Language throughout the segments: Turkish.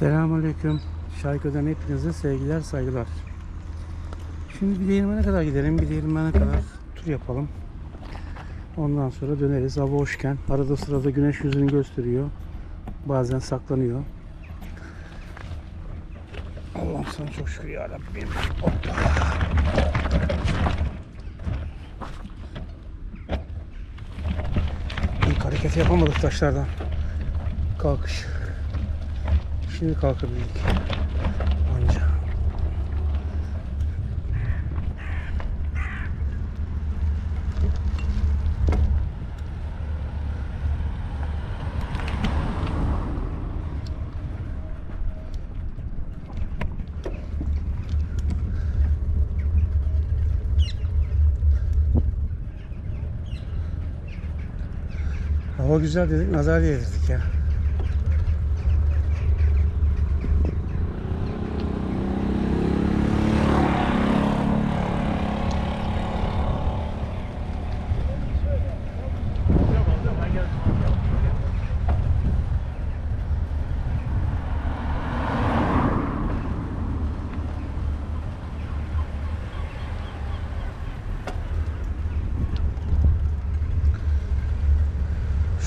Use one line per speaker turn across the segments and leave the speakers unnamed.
Selamünaleyküm. Şarkıdan hepinize sevgiler, saygılar. Şimdi bir değirmene kadar gidelim. Bir değirmene kadar tur yapalım. Ondan sonra döneriz. Hava hoşken. Arada sırada güneş yüzünü gösteriyor. Bazen saklanıyor. Allah'ım sana çok şükür ya Rabbim. Hoppa. İlk hareket yapamadık taşlardan. Kalkış. Şimdi kalkabildik. Anca. Hava güzel dedik, nazar yedirdik ya.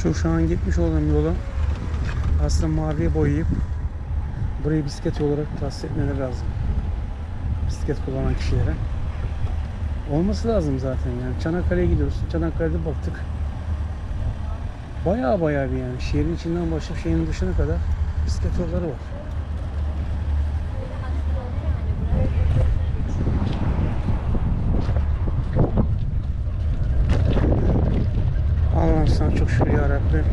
Şu şu an gitmiş olduğum yolu aslında maviye boyayıp burayı bisiklet olarak tahsis etmeleri lazım. Bisiklet kullanan kişilere. Olması lazım zaten yani. Çanakkale'ye gidiyoruz. Çanakkale'de baktık. Baya baya bir yani. Şehrin içinden başlayıp şehrin dışına kadar bisiklet yolları var. Allah'ım sana Rabbi.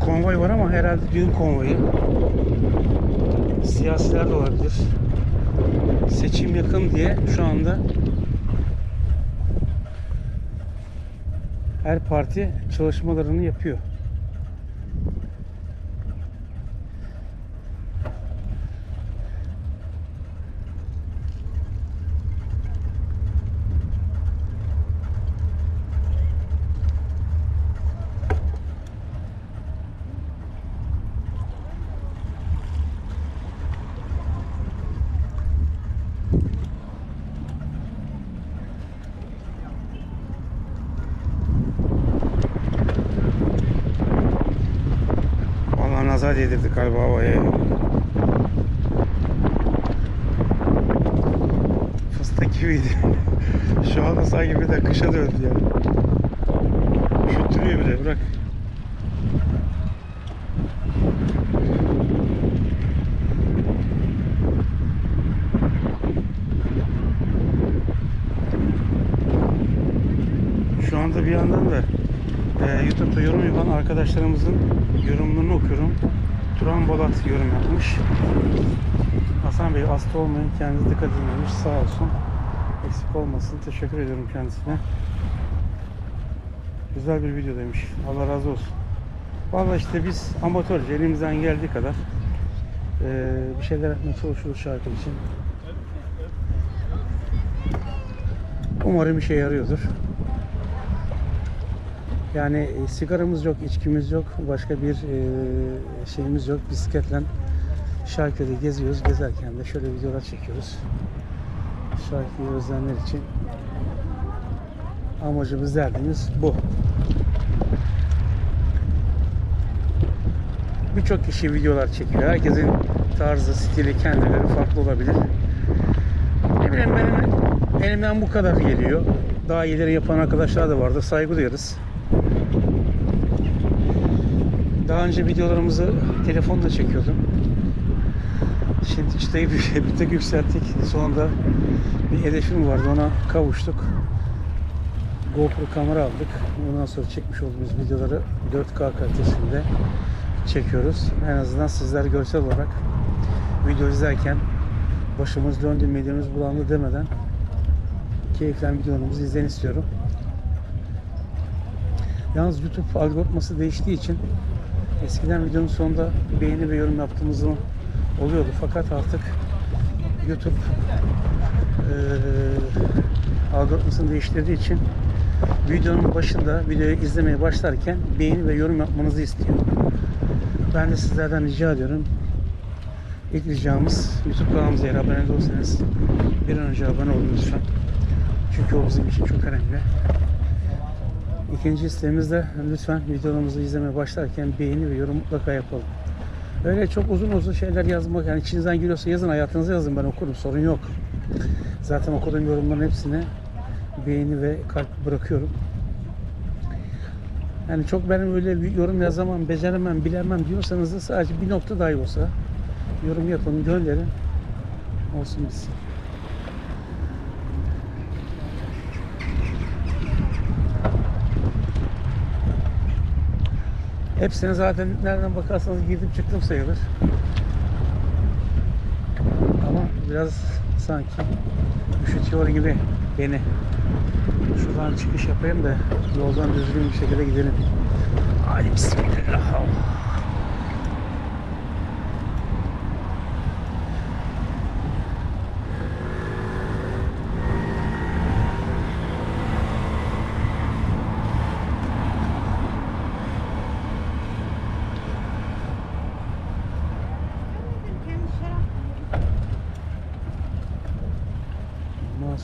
Konvoy var ama herhalde düğün konvoyu. Siyasiler de olabilir. Seçim yakın diye şu anda her parti çalışmalarını yapıyor. Nazar yedirdik galiba havaya. Fıstık gibiydi. Şu anda sanki bir de kışa döndü ya. Üşüttürüyor bile bırak. Şu anda bir yandan da ee, YouTube'da yorum yapan arkadaşlarımızın yorumlarını okuyorum. Turan Bolat yorum yapmış. Hasan Bey hasta olmayın kendinize dikkat edin demiş. Sağ olsun. Eksik olmasın. Teşekkür ediyorum kendisine. Güzel bir video demiş. Allah razı olsun. Vallahi işte biz amatörce elimizden geldiği kadar eee, bir şeyler yapmaya çalışıyoruz şarkı için. Umarım işe yarıyordur. Yani e, sigaramız yok, içkimiz yok, başka bir e, şeyimiz yok. Bisikletle Şarkı'da geziyoruz. Gezerken de şöyle videolar çekiyoruz. Şarkıyı özleyenler için amacımız, derdimiz bu. Birçok kişi videolar çekiyor. Herkesin tarzı, stili, kendileri farklı olabilir. Ne bileyim benim elimden bu kadar geliyor. Daha iyileri yapan arkadaşlar da vardır. Saygı duyarız. Daha önce videolarımızı telefonla çekiyordum. Şimdi çıtayı bir, bir tek yükselttik. Sonunda bir hedefim vardı. Ona kavuştuk. GoPro kamera aldık. Ondan sonra çekmiş olduğumuz videoları 4K kalitesinde çekiyoruz. En azından sizler görsel olarak video izlerken başımız döndü, midemiz bulandı demeden keyiflen videolarımızı izleyin istiyorum. Yalnız YouTube algoritması değiştiği için eskiden videonun sonunda beğeni ve yorum yaptığımız zaman oluyordu. Fakat artık YouTube algoritmasını değiştirdiği için videonun başında videoyu izlemeye başlarken beğeni ve yorum yapmanızı istiyor. Ben de sizlerden rica ediyorum. İlk ricamız YouTube kanalımıza eğer abone olursanız bir an önce abone olun lütfen. Çünkü o bizim için çok önemli. İkinci isteğimiz de lütfen videolarımızı izlemeye başlarken beğeni ve yorum mutlaka yapalım. Öyle çok uzun uzun şeyler yazmak yani içinizden geliyorsa yazın hayatınıza yazın ben okurum sorun yok. Zaten okuduğum yorumların hepsine beğeni ve kalp bırakıyorum. Yani çok benim öyle bir yorum yazamam, beceremem, bilemem diyorsanız da sadece bir nokta dahi olsa yorum yapın, gönderin. Olsun biz. Hepsine zaten nereden bakarsanız girdim çıktım sayılır. Ama biraz sanki üşütüyor gibi beni. Şuradan çıkış yapayım da yoldan düzgün bir şekilde gidelim. Hadi bismillah.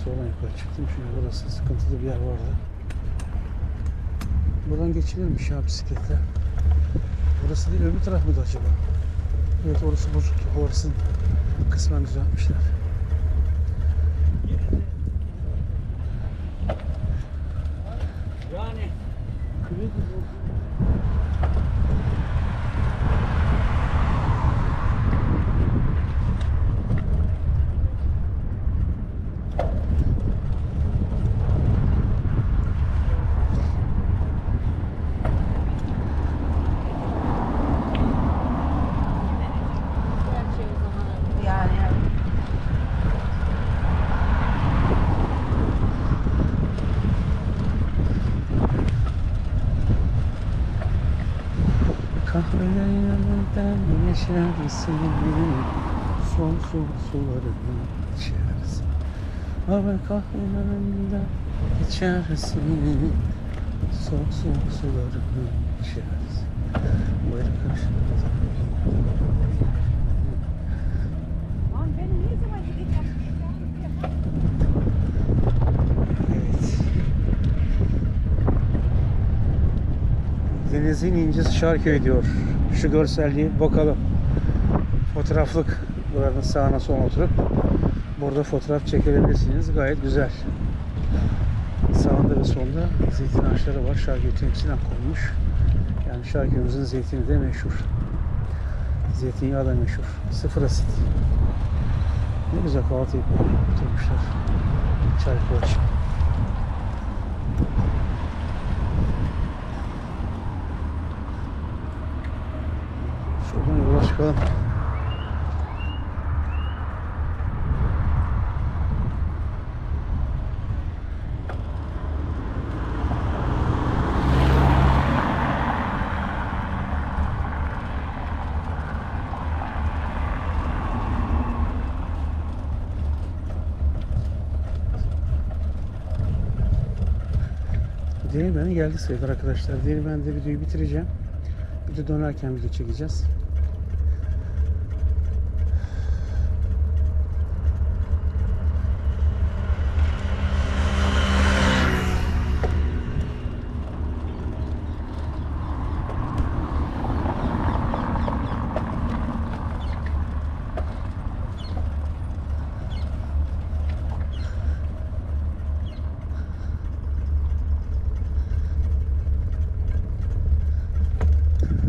Sonra yukarı çıktım çünkü burası sıkıntılı bir yer vardı. Buradan geçilirmiş ya bisikletle. Burası değil öbür taraf mıydı acaba? Evet orası bozuktu. Orasını kısmen düzeltmişler.
Yani
gerçeği o zaman. Yani
Kahvelerin yanından yaşarsın Sonsuz sularını içersin Abi kahvelerinden içersin Sonsuz sularını içersin Böyle karşımda
Lan benim ne zaman gideceğim?
Evet. Denizin incisi Şarköy diyor. Şu görselliği bakalım. Fotoğraflık buranın sağına sola oturup burada fotoğraf çekebilirsiniz. Gayet güzel. Sağında ve solda zeytin ağaçları var. Şarköy temsilen konmuş. Yani Şarköy'ümüzün zeytini de meşhur. Zeytinyağı da meşhur. Sıfır asit. Ne güzel kahvaltı. Oturmuşlar. Çay koç. Şuradan yola çıkalım. Geldik sayılır arkadaşlar. Değirmen'de videoyu bitireceğim. Bir de dönerken video çekeceğiz.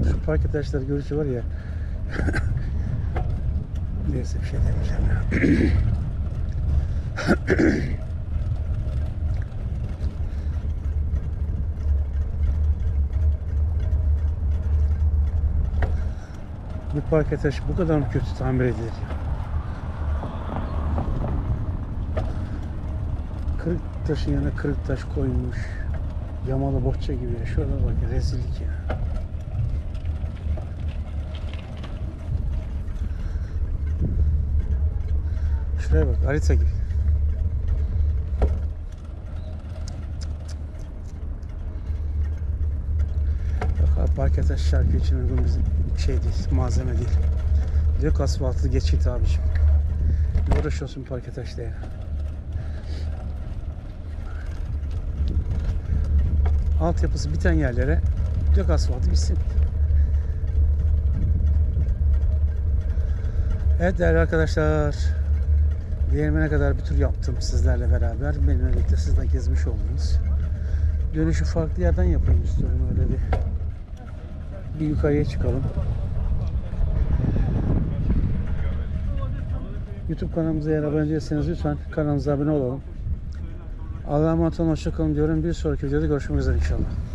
Şu park arkadaşlar görüşü var ya. Neyse bir şey demeyeceğim ya. Bir park arkadaş bu kadar mı kötü tamir edilir ya? Kırık taşın yanına kırık taş koymuş. Yamalı bohça gibi ya. Şurada bak rezillik ya. Şuraya bak harita gibi. Park eten şarkı için uygun bizim şey değil, malzeme değil. Diyor asfaltlı geçit abiciğim. Ne uğraşıyorsun park etaşla ya? Altyapısı biten yerlere dök asfaltı bitsin. Evet değerli arkadaşlar. Değirmene kadar bir tur yaptım sizlerle beraber. Benimle birlikte siz de gezmiş oldunuz. Dönüşü farklı yerden yapayım istiyorum öyle bir. Bir yukarıya çıkalım. YouTube kanalımıza eğer abone değilseniz lütfen kanalımıza abone olalım. Allah'a emanet olun, hoşçakalın diyorum. Bir sonraki videoda görüşmek üzere inşallah.